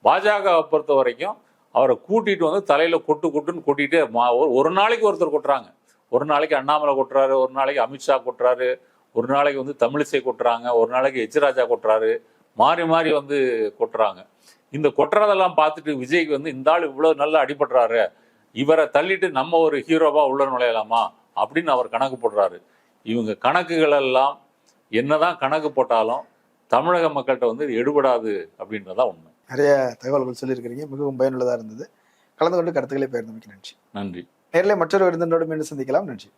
பாஜகவை பொறுத்த வரைக்கும் அவரை கூட்டிட்டு வந்து தலையில் கொட்டு கொட்டுன்னு கொட்டிட்டு மா- ஒரு- ஒரு நாளைக்கு ஒருத்தர் கொட்டுறாங்க. ஒரு நாளைக்கு அண்ணாமலை கொட்டுறாரு ஒரு நாளைக்கு அமித்ஷா கொட்டுறாரு ஒரு நாளைக்கு வந்து தமிழிசை கொட்டுறாங்க ஒரு நாளைக்கு எச்ராஜா கொட்டுறாரு மாறி மாறி வந்து கொட்டுறாங்க. இந்த கொட்டுறதெல்லாம் பார்த்துட்டு விஜய்க்கு வந்து இந்த ஆள் இவ்வளவு நல்லா அடிபடுறாரு இவரை தள்ளிட்டு நம்ம ஒரு ஹீரோவா உள்ள நுழையலாமா? அப்படின்னு அவர் கணக்கு போடுறாரு. இவங்க கணக்குகள் எல்லாம் என்னதான் கணக்கு போட்டாலும் தமிழக மக்கள்கிட்ட வந்து இது எடுபடாது அப்படின்றதா உண்மை. நிறைய தகவல்கள் சொல்லியிருக்கிறீங்க. மிகவும் பயனுள்ளதா இருந்தது. கலந்து கொண்டு கருத்துக்களை பகிர்ந்தமைக்கு நன்றி. நன்றி. நேரில் மற்றொரு விருந்தினோடு மீண்டும் சந்திக்கலாம். நன்றி.